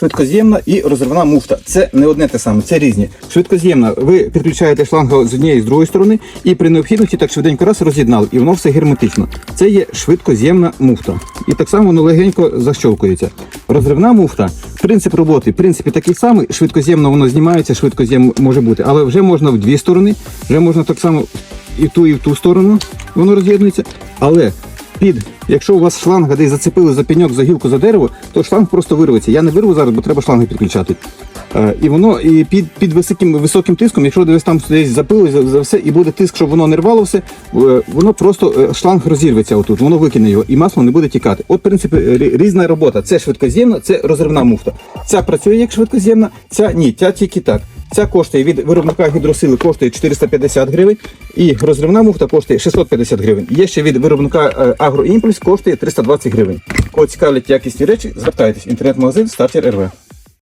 швидкоз'ємна і розривна муфта. Це не одне те саме, це різні. Швидкоз'ємна, ви підключаєте шланг з однієї і з другої сторони, і при необхідності так швиденько раз роз'єднали, і воно все герметично. Це є швидкоз'ємна муфта. І так само воно легенько защолкується. Розривна муфта, принцип роботи, в принципі, такий самий. Швидкоз'ємно воно знімається, швидкоз'єм може бути, але вже можна в дві сторони, вже можна так само і в ту, і в ту сторону. Воно роз'єднується. Але під, якщо у вас шланга десь зацепили за пеньок, за гілку, за дерево, то шланг просто вирветься. Я не вирву зараз, бо треба шланги підключати. Е, і воно і під, під високим, високим тиском, якщо десь там десь запили за, за все, і буде тиск, щоб воно не рвало все, е, воно просто е, шланг розірветься отут, воно викине його, і масло не буде тікати. От, в принципі, різна робота. Це швидкоз'ємна, це розривна муфта. Ця працює як швидкоз'ємна, ця ні, ця тільки так. Ця коштує від виробника гідросили коштує 450 гривень, і розривна муфта коштує 650 гривень. Є ще від виробника е, Агроімпульс коштує 320 гривень. Кого цікавлять якісні речі, звертайтесь. Інтернет-магазин Стартер РВ.